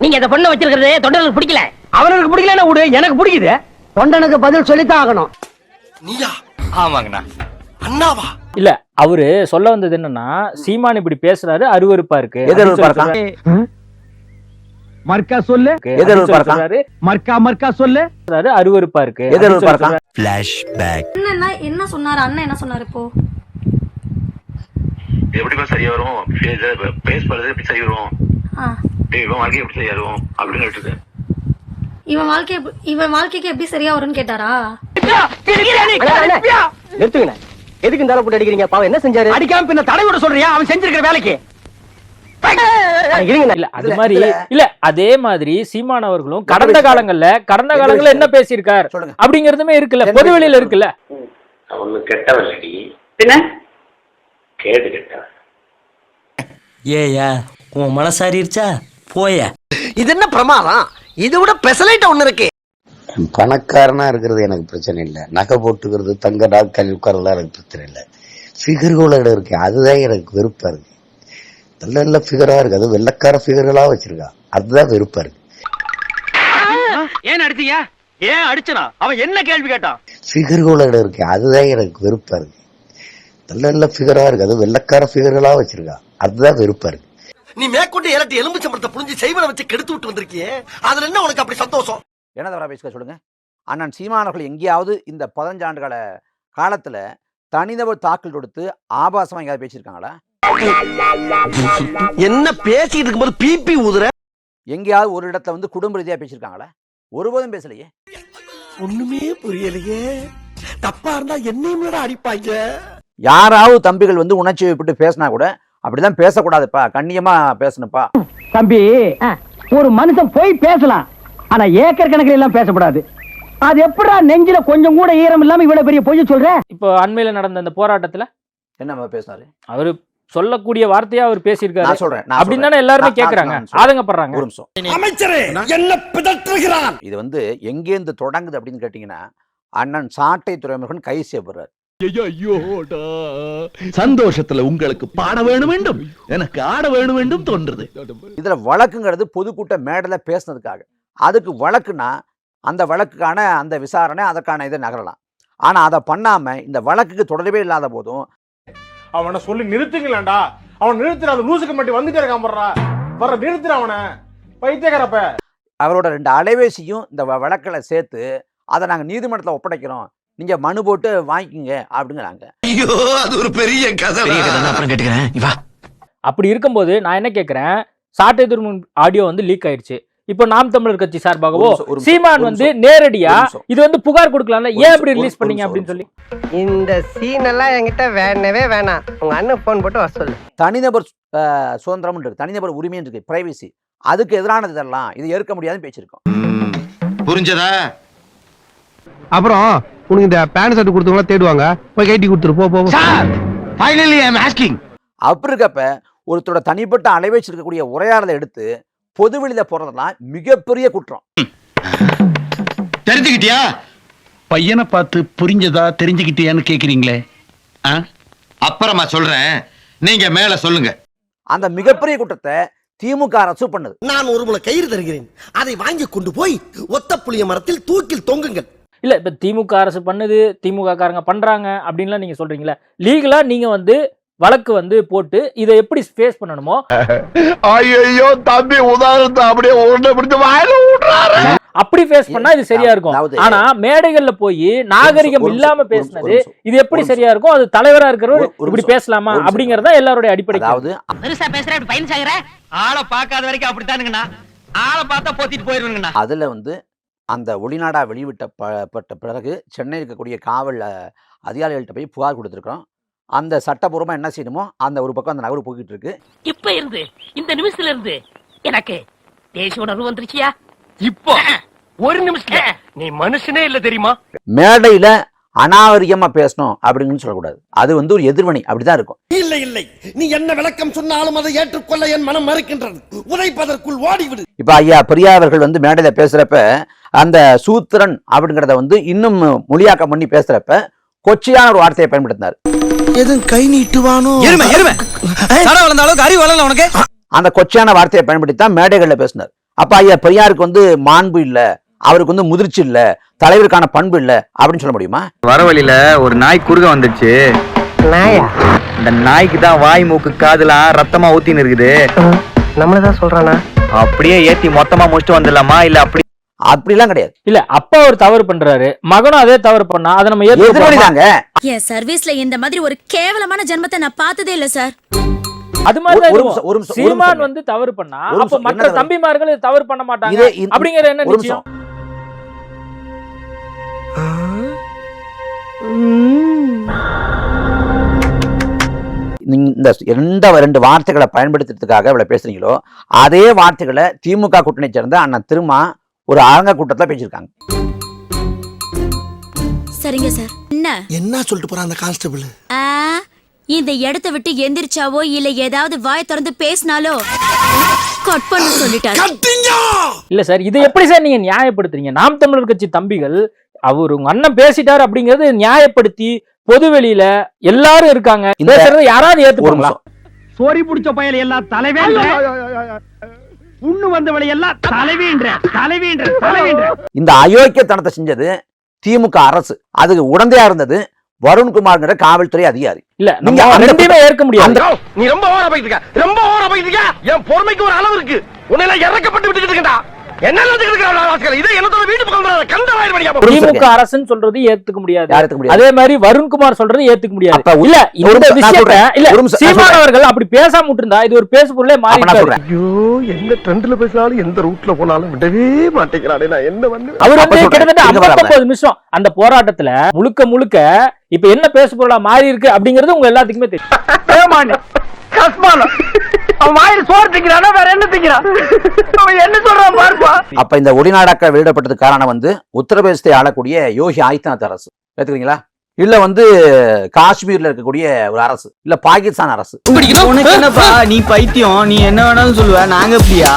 நீங்க இந்த பொண்ணை வச்சிருக்கிறது தொண்டர்களுக்கு பிடிக்கல. அவனுக்கு பிடிக்கலன்னா விடு எனக்கு பிடிக்குது. தொண்டனுக்கு பதில் சொல்லித்தான் ஆகணும். நீயா? ஆமாங்கண்ணா. அண்ணாவா? இல்ல அவரு சொல்ல வந்தது என்னன்னா சீமான் இப்படி பேசுறாரு அருவருப்பா இருக்கு? மர்க்கா சொல்லு. மர்க்கா மர்க்கா சொல்லு. சொல்றாரு, அருவருப்பா இருக்கு? என்ன என்ன சொன்னாரு? அண்ணன் என்ன சொன்னாரு இப்போ? எப்படிப்பா சரியா வரும்? பேஸ் பண்றது எப்படி சரி வரும்? இவன் வாழ்க்கை எப்படி சரியா வரும் அப்படின்னு கேட்டு இவன் வாழ்க்கை இவன் வாழ்க்கைக்கு எப்படி சரியா வரும்னு கேட்டாரா? நிறுத்துங்கண்ணே. எதுக்கு இந்த போட்டு அடிக்கிறீங்க? பாவம் என்ன செஞ்சாரு? அடிக்காம பின்ன தடை விட சொல்றியா? அவன் செஞ்சிருக்கிற வேலைக்கு. அது மாதிரி இல்ல. அதே மாதிரி சீமான் அவர்களும் கடந்த காலங்கள்ல கடந்த காலங்கள்ல என்ன பேசியிருக்கார்? சொல்லுங்க. அப்படிங்கறதுமே இருக்குல்ல பொதுவெளியில இருக்குல்ல. அவனு கெட்டவன் இல்லடி கேடு கெட்டவன். ஏயா உன் மனசாரிருச்சா? போய. இது என்ன பிரமாதம்? இதை விட பெசலைட்ட ஒண்ணு இருக்கு. பணக்காரனா இருக்கிறது எனக்கு பிரச்சனை இல்லை. நகை போட்டுக்கிறது தங்க நாட்கள் உட்கார்றதுலாம் எனக்கு பிரச்சனை இல்லை. ஃபிகர்களோட இருக்கு அதுதான் எனக்கு வெறுப்பா இருக்கு. நல்ல நல்ல ஃபிகரா இருக்கு. அது வெள்ளக்கார ஃபிகர்களா வச்சிருக்கா. அதுதான் வெறுப்பா இருக்கு. ஏன் அடிச்சீங்க? ஏன் அடிச்சனா? அவன் என்ன கேள்வி கேட்டான்? ஃபிகர்களோட இருக்கு அதுதான் எனக்கு வெறுப்பா இருக்கு. நல்ல நல்ல ஃபிகரா இருக்கு. அது வெள்ளக்கார ஃபிகர்களா வச்சிருக்கா. அதுதான் வெறுப்பா இருக்கு. நீ மேற்கொண்டு இலட்டி எலும்பு சம்பளத்தை புரிஞ்சு செய்வனை வச்சு கெடுத்து விட்டு வந்திருக்கியே. அதுல என்ன உனக்கு அப்படி சந்தோஷம்? என்ன தவிர பேசுக சொல்லுங்க? அண்ணன் சீமானவர்கள் எங்கேயாவது இந்த பதினஞ்சு ஆண்டு கால காலத்துல தனிநபர் தாக்கல் கொடுத்து ஆபாசமா எங்கேயாவது பேசியிருக்காங்களா? என்ன பேசிட்டு இருக்கும்போது பிபி ஊதுற? எங்கேயாவது ஒரு இடத்துல வந்து குடும்ப ரீதியா பேசியிருக்காங்களா? ஒருபோதும் பேசலையே. ஒண்ணுமே புரியலையே. தப்பா இருந்தா என்னையும் அடிப்பாங்க? யாராவது தம்பிகள் வந்து உணர்ச்சி விட்டு பேசினா கூட அப்படிதான் பேசக்கூடாதுப்பா. கண்ணியமா பேசணுப்பா தம்பி ஒரு மனுஷன் போய் பேசலாம். ஆனா ஏக்கர் கணக்கில் எல்லாம் பேசக்கூடாது. அது எப்படா நெஞ்சில கொஞ்சம் கூட ஈரம் இல்லாம இவ்வளவு பெரிய பொய் சொல்ற? இப்போ அண்மையில நடந்த அந்த போராட்டத்துல என்ன பேசினாரு? அவரு சொல்லக்கூடிய வார்த்தையா அவர் பேசியிருக்காரு. நான் சொல்றேன் நான் அப்படின்னு. தானே எல்லாருமே கேக்குறாங்க. ஆதங்கப்படுறாங்க. ஒரு நிமிஷம். அமைச்சரே என்ன? பிதற்றுகிறான்? இது வந்து எங்கேருந்து தொடங்குது அப்படின்னு கேட்டீங்கன்னா அண்ணன் சாட்டை துறைமுருகன் கைது செய்யப்படுறாரு சந்தோஷத்துல உங்களுக்கு பாட வேணும் வேண்டும் எனக்கு ஆட வேணும் வேண்டும் தோன்றுது. இதுல வழக்குங்கிறது பொதுக்கூட்ட மேடையில பேசுனதுக்காக. அதுக்கு வழக்குனா அந்த வழக்குக்கான அந்த விசாரணை அதற்கான இதை நகரலாம். ஆனா அதை பண்ணாம இந்த வழக்குக்கு தொடர்பே இல்லாத போதும் அவனை சொல்லி நிறுத்துங்களேன்டா. அவன் நிறுத்துற அந்த லூசுக்கு மட்டும் வந்துட்டே இருக்கான் போடுறா வர நிறுத்துற அவனை. பைத்தியக்காரப்ப. அவரோட ரெண்டு அலைபேசியும் இந்த வ- வழக்குல சேர்த்து அதை நாங்க நீதிமன்றத்துல ஒப்படைக்கிறோம். நீங்க மனு போட்டு வாங்கிக்கோங்க அப்படிங்கிறாங்க. ஐயோ அது ஒரு பெரிய கதை. அப்புறம் கேட்டுக்கிறேன். அப்படி இருக்கும்போது நான் என்ன கேக்குறேன்? சாட்டை துருமுன் ஆடியோ வந்து லீக் ஆயிடுச்சு இப்போ நாம் தமிழர் கட்சி சார்பாகவோ சீமான் வந்து. நேரடியா. இது வந்து புகார் கொடுக்கலாம்ல? ஏன் இப்படி ரிலீஸ் பண்ணீங்க அப்படின்னு சொல்லி? இந்த சீன் எல்லாம் என்கிட்ட வேணவே வேணாம். உங்க அண்ணன் போன் போட்டு வர சொல்லு. தனிநபர் சுதந்திரம் இருக்கு. தனிநபர் உரிமை இருக்கு. பிரைவசி அதுக்கு எதிரானது இதெல்லாம். இது ஏற்க முடியாதுன்னு பேசியிருக்கோம். புரிஞ்சதா? அப்புறம் உனக்கு இந்த பேண்ட் ஷர்ட் கொடுத்தவங்கள தேடுவாங்க. போய் கைட்டி கொடுத்துரு போ போ போ. ஃபைனலி ஐ அம் ஆஸ்கிங் அப்படி இருக்கப்ப ஒருத்தரோட தனிப்பட்ட அலைவச்சு இருக்கக்கூடிய உரையாடலை எடுத்து பொதுவெளியில போறதெல்லாம் மிகப்பெரிய குற்றம். தெரிஞ்சுக்கிட்டியா? பையனை பார்த்து புரிஞ்சதா தெரிஞ்சுக்கிட்டியான்னு கேக்குறீங்களே. ஆ? அப்புறமா சொல்றேன். நீங்க மேல சொல்லுங்க. அந்த மிகப்பெரிய குற்றத்தை திமுக அரசு பண்ணுது. நான் ஒரு முளை கயிறு தருகிறேன். அதை வாங்கி கொண்டு போய் ஒத்த புளிய மரத்தில் தூக்கில் தொங்குங்கள். இல்ல இப்ப திமுக அரசு பண்ணுது திமுக காரங்க பண்றாங்க அப்படின்லாம் நீங்க சொல்றீங்களா லீகலா நீங்க வந்து வழக்கு வந்து போட்டு இதை எப்படி ஃபேஸ் பண்ணணுமோ ஐயையோ தம்பி உதாரணத்தை அப்படியே உருண்டை பிடிச்சு வாயில விடுறாரு அப்படி ஃபேஸ் பண்ணா இது சரியா இருக்கும் ஆனா மேடைகள்ல போய் நாகரிகம் இல்லாம பேசினது. இது எப்படி. சரியா இருக்கும் அது தலைவரா இருக்கிறவர் இப்படி. பேசலாமா. அப்படிங்கறதா எல்லாருடைய அடிப்படை. அதாவது பெருசா பேசுற பயன் சாகுற ஆளை பார்க்காத வரைக்கும் அப்படித்தானுங்கண்ணா ஆளை பார்த்தா போத்திட்டு போயிருவீங்கண்ணா அதுல வந்து அந்த ஒளிநாடா வெளிவிட்ட ப- பட்ட பிறகு சென்னை இருக்கக்கூடிய காவல் அதிகாரிகள்கிட்ட போய் புகார் கொடுத்துருக்கோம் அந்த சட்டபூர்வமா என்ன செய்யணுமோ அந்த ஒரு பக்கம் அந்த நகரு போய்கிட்டு இருக்கு இப்ப இருந்து இந்த நிமிஷத்துல இருந்து எனக்கு தேசிய உணர்வு வந்துருச்சியா? இப்போ? ஒரு நிமிஷம் நீ மனுஷனே இல்ல தெரியுமா? மேடையில அனாவரிகமா பேசணும் அப்படின்னு சொல்லக்கூடாது. அது வந்து ஒரு எதிர்வினை அப்படிதான் இருக்கும். இல்லை இல்லை. நீ என்ன விளக்கம் சொன்னாலும் அதை ஏற்றுக்கொள்ள என் மனம் மறுக்கின்றது. உதைப்பதற்குள் ஓடிவிடு. இப்ப ஐயா பெரியா அவர்கள் வந்து மேடையில பேசுறப்ப அந்த சூத்திரன் அப்படிங்கறத வந்து இன்னும் மொழியாக்கம் பண்ணி பேசுறப்ப கொச்சையான ஒரு வார்த்தையை பயன்படுத்தினார். எதுவும் கை நீட்டுவானோ? எருமை எருமை வளர்ந்த அளவுக்கு அறிவு வளரல உனக்கு. அந்த கொச்சையான வார்த்தையை பயன்படுத்தி தான் மேடைகள்ல பேசினார். அப்ப ஐயா பெரியாருக்கு வந்து மாண்பு இல்ல. அவருக்கு வந்து முதிர்ச்சி இல்ல தலைவருக்கான பண்பு இல்ல அப்படின்னு சொல்ல முடியுமா? வர வழியில ஒரு நாய் குறுக வந்துச்சு. நாயா? இந்த நாய்க்கு தான் வாய் மூக்கு காதுலாம் ரத்தமா ஊத்தின்னு இருக்குது. நம்மளதான் சொல்றானா? அப்படியே ஏத்தி மொத்தமா முடிச்சுட்டு வந்துடலாமா? இல்ல அப்படி அப்படிலாம் கிடையாது. இல்ல அப்பா ஒரு தவறு பண்றாரு. மகனும் அதே தவறு பண்ணா அதை நம்ம? எதிரொலிதாங்க என் சர்வீஸ்ல இந்த மாதிரி ஒரு கேவலமான ஜென்மத்தை நான் பார்த்ததே இல்ல சார். அது மாதிரி சீமான். வந்து தவறு பண்ணா அப்ப மற்ற? தம்பிமார்கள் தவறு பண்ண மாட்டாங்க. அப்படிங்கிற என்ன நிச்சயம்? இந்த எந்த ரெண்டு வார்த்தைகளை பயன்படுத்துறதுக்காக இவ்வளவு பேசுறீங்களோ அதே வார்த்தைகளை திமுக கூட்டணி சேர்ந்த அண்ணன் திருமா ஒரு அரங்க கூட்டத்துல பேசியிருக்காங்க. சரிங்க சார். என்ன? என்ன சொல்லிட்டு போறான் அந்த கான்ஸ்டபிள்? ஆ, இந்த இடத்தை விட்டு எந்திரிச்சாவோ இல்ல ஏதாவது வாய் திறந்து பேசினாலோ? கட் பண்ண சொல்லிட்டாரு. இல்ல சார் இதை எப்படி சார் நீங்க நியாயப்படுத்துறீங்க? நாம் தமிழர் கட்சி தம்பிகள் அவர் உங்க அண்ணன் பேசிட்டாரு அப்படிங்கறது நியாயப்படுத்தி பொது வெளியில எல்லாரும் இருக்காங்க. இந்த- பேசுறதை யாராவது நிமிஷம். சோரி புடிச்ச பயல எல்லாம் தலைவேன்ற. புண்ணு வந்தவளை எல்லாம் தலைவேன்ற தலைவேன்ற தலைவேன்ற. இந்த அயோக்கியத்தனத்தை செஞ்சது திமுக அரசு. அதுக்கு உடந்தையா இருந்தது வருண்குமார்ங்கிற காவல்துறை அதிகாரி. இல்ல நீங்க ரெண்டுமே ஏற்க முடியாது. அந்த- நீ ரொம்ப ஓர போயிட்டு இருக்க. ரொம்ப ஓர போயிட்டு இருக்க. என் பொறுமைக்கு ஒரு அளவு இருக்கு. உன்னை இறக்கப்பட்டு விட்டுட்டு இருக்கா திமுக அரசுன்னு சொல்றது ஏத்துக்க முடியாது? அதே மாதிரி வருண்குமார் சொல்றது ஏத்துக்க முடியாது இல்ல இந்த விஷயத்த. இல்ல சீமான். அவர்கள் அப்படி பேசாம இருந்தா இது ஒரு பேசு பொருளே மாறி ஐயோ எந்த ட்ரெண்ட்ல பேசினாலும் எந்த ரூட்ல போனாலும் விடவே மாட்டேங்கிறானே நான் என்ன வந்து அவர் வந்து. கிட்டத்தட்ட இருங்க வரேன். 59 நிமிஷம் அந்த போராட்டத்துல முழுக்க முழுக்க இப்ப என்ன பேசு பொருளா மாறி இருக்கு அப்படிங்கிறது உங்க எல்லாத்துக்குமே தெரியும் அவன் வாயில சோறு திங்கிறானா வேற என்ன திங்கிறான் அவன் என்ன சொல்றான் பாருப்பா. அப்ப இந்த ஒடிநாடாக்க வெளியிடப்பட்டதுக்கு காரணம் வந்து உத்தரப்பிரதேசத்தை ஆளக்கூடிய யோகி ஆதித்யநாத் அரசு. ஏத்துக்கிறீங்களா இல்ல வந்து காஷ்மீர்ல இருக்கக்கூடிய ஒரு அரசு. இல்ல பாகிஸ்தான் அரசு. உனக்கு என்னப்பா நீ பைத்தியம். நீ என்ன வேணாலும் சொல்லுவ. நாங்க அப்படியா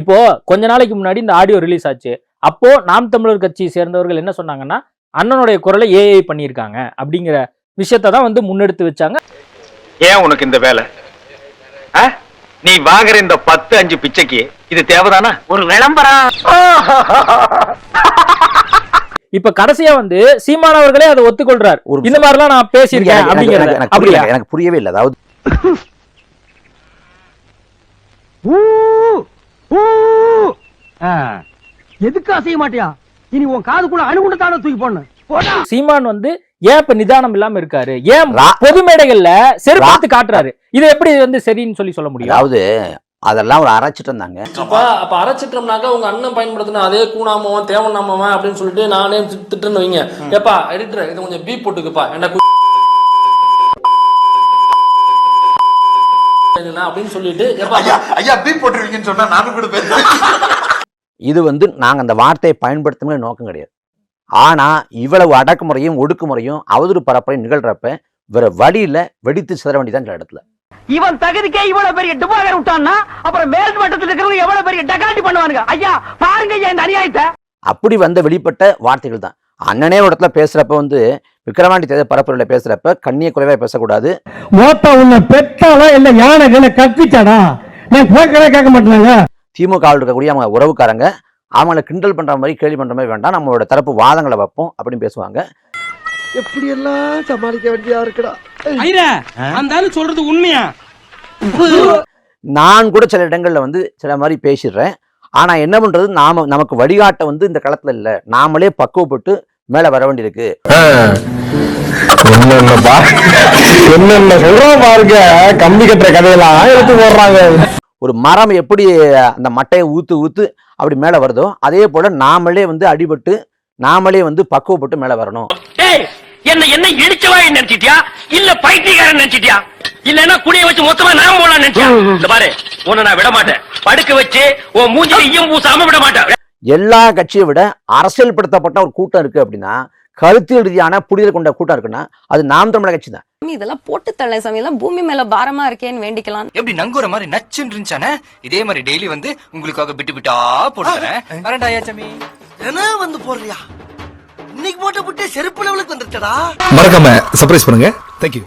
இப்போ கொஞ்ச நாளைக்கு முன்னாடி இந்த ஆடியோ ரிலீஸ் ஆச்சு. அப்போ நாம் தமிழர் கட்சியை சேர்ந்தவர்கள் என்ன சொன்னாங்கன்னா அண்ணனுடைய குரலை ஏஐ பண்ணியிருக்காங்க அப்படிங்கிற விஷயத்தை தான் வந்து முன்னெடுத்து வச்சாங்க. ஏன் உனக்கு இந்த வேலை? ஆ? நீ வாங்குற இந்த பத்து அஞ்சு பிச்சைக்கு இது தேவைதானா? ஒரு விளம்பரம். இப்ப கடைசியா வந்து சீமான் அவர்களே அதை ஒத்துக்கொள்றார். ஒரு இந்த மாதிரிலாம் நான் எனக்கு- பேசியிருக்கேன் எனக்கு- அப்படிங்கறத அப்படியா? எனக்கு புரியவே இல்லை. அதாவது எதுக்கு அசைய மாட்டியா? இனி உன் காதுக்குள்ள அணுகுண்டு தானே தூக்கி போடணும். போடா. சீமான் வந்து ஏன் இப்ப நிதானம் இல்லாம இருக்காரு? ஏன் பொது மேடைகள்ல செருப்பாத்து காட்டுறாரு? இதை எப்படி வந்து சரின்னு சொல்லி சொல்ல முடியும்? அதாவது அதெல்லாம் ஒரு அரைச்சிட்டு இருந்தாங்க. அப்ப அப்ப அரைச்சிட்டோம்னாக்கா உங்க அண்ணன் பயன்படுத்தின அதே கூணாமவன் தேவனாமவன் அப்படின்னு சொல்லிட்டு நானே திட்டு- திட்டுன்னு வைங்க. ஏப்பா எடிட்டர் இது கொஞ்சம் பீப் போட்டுக்குப்பா. என்ன அப்படின்னு சொல்லிட்டு ஏப்பா ஐயா பீப் போட்டுருவீங்கன்னு சொன்னா நானும் கூட பேசுறேன் இது வந்து நாங்க அந்த வார்த்தையை பயன்படுத்தணுங்கிற நோக்கம் கிடையாது. ஆனா இவ்வளவு அடக்குமுறையும் ஒடுக்குமுறையும் அவதூறு பரப்புரையும் நிகழ்றப்ப வேற வழியில வெடித்து சிதற வேண்டியதான் இந்த இடத்துல. இவன் தகுதிக்கே இவ்வளவு பெரிய டுபாகர் விட்டான்னா அப்புறம் மேல் மட்டத்தில் இருக்கிறவங்க எவ்வளவு பெரிய டகாட்டி பண்ணுவானுங்க? ஐயா பாருங்க ஐயா இந்த அநியாயத்தை. அப்படி வந்த வெளிப்பட்ட வார்த்தைகள் தான். அண்ணனே ஒரு இடத்துல பேசுறப்ப வந்து விக்கிரவாண்டி தேர்தல் பரப்புரையில பேசுறப்ப கண்ணிய குறைவா பேசக்கூடாது. மோப்பா உன்னை பெத்தாலா இல்ல யானை கண்ண கத்திச்சாடா? நான் கேட்கவே கேட்க மாட்டேங்க திமுக இருக்கக்கூடிய அவங்க உறவுக்காரங்க அவங்கள கிண்டல் பண்ற மாதிரி கேள்வி பண்ற மாதிரி வேண்டாம். நம்மளோட தரப்பு வாதங்களை வைப்போம் அப்படின்னு பேசுவாங்க. எப்படி எல்லாம் சமாளிக்க வேண்டியதா இருக்குடா. அந்த சொல்றது உண்மையா? நான் கூட சில இடங்கள்ல வந்து சில மாதிரி பேசிடுறேன். ஆனா என்ன பண்றது? நாம நமக்கு வழிகாட்ட வந்து இந்த களத்துல இல்ல. நாமளே பக்குவப்பட்டு மேல வர வேண்டியிருக்கு. என்னென்ன சொல்றோம் பாருங்க. கம்பி கட்டுற கதையெல்லாம் எடுத்து போடுறாங்க. ஒரு மரம் எப்படி அந்த மட்டையை ஊத்து ஊத்து அப்படி மேல வருதோ அதே போல நாமளே வந்து அடிபட்டு நாமளே வந்து பக்குவப்பட்டு மேல வரணும். என்ன என்ன இடிச்சவா நினைச்சிட்டியா? இல்ல பைத்தியக்காரன் நினைச்சிட்டியா? இல்லன்னா குடிய வச்சு மொத்தமா நான் போலாம் நினைச்சியா? இந்த பாரு உன்னை நான் விட மாட்டேன். படுக்க வச்சு உன் மூஞ்சில ஈயம் பூசாம விட மாட்டேன். எல்லா கட்சியை விட அரசியல்படுத்தப்பட்ட ஒரு கூட்டம் இருக்கு அப்படின்னா கருத்தியல் ரீதியான புரிதல் கொண்ட கூட்டம் இருக்குன்னா அது நாம் தமிழர் கட்சி தான் இதெல்லாம் போட்டு தள்ள சாமி. எல்லாம் பூமி மேல பாரமா இருக்கேன்னு வேண்டிக்கலாம். எப்படி நங்குற மாதிரி நச்சுன்னு இருந்துச்சானே? இதே மாதிரி டெய்லி வந்து உங்களுக்காக விட்டு விட்டா வரேன்டா ஐயாச்சாமி என்ன வந்து போடுறியா? இன்னைக்கு போட்ட புட்டே செருப்பு லெவலுக்கு வந்துருச்சடா. மறக்காம சர்ப்ரைஸ் பண்ணுங்க. தேங்க்யூ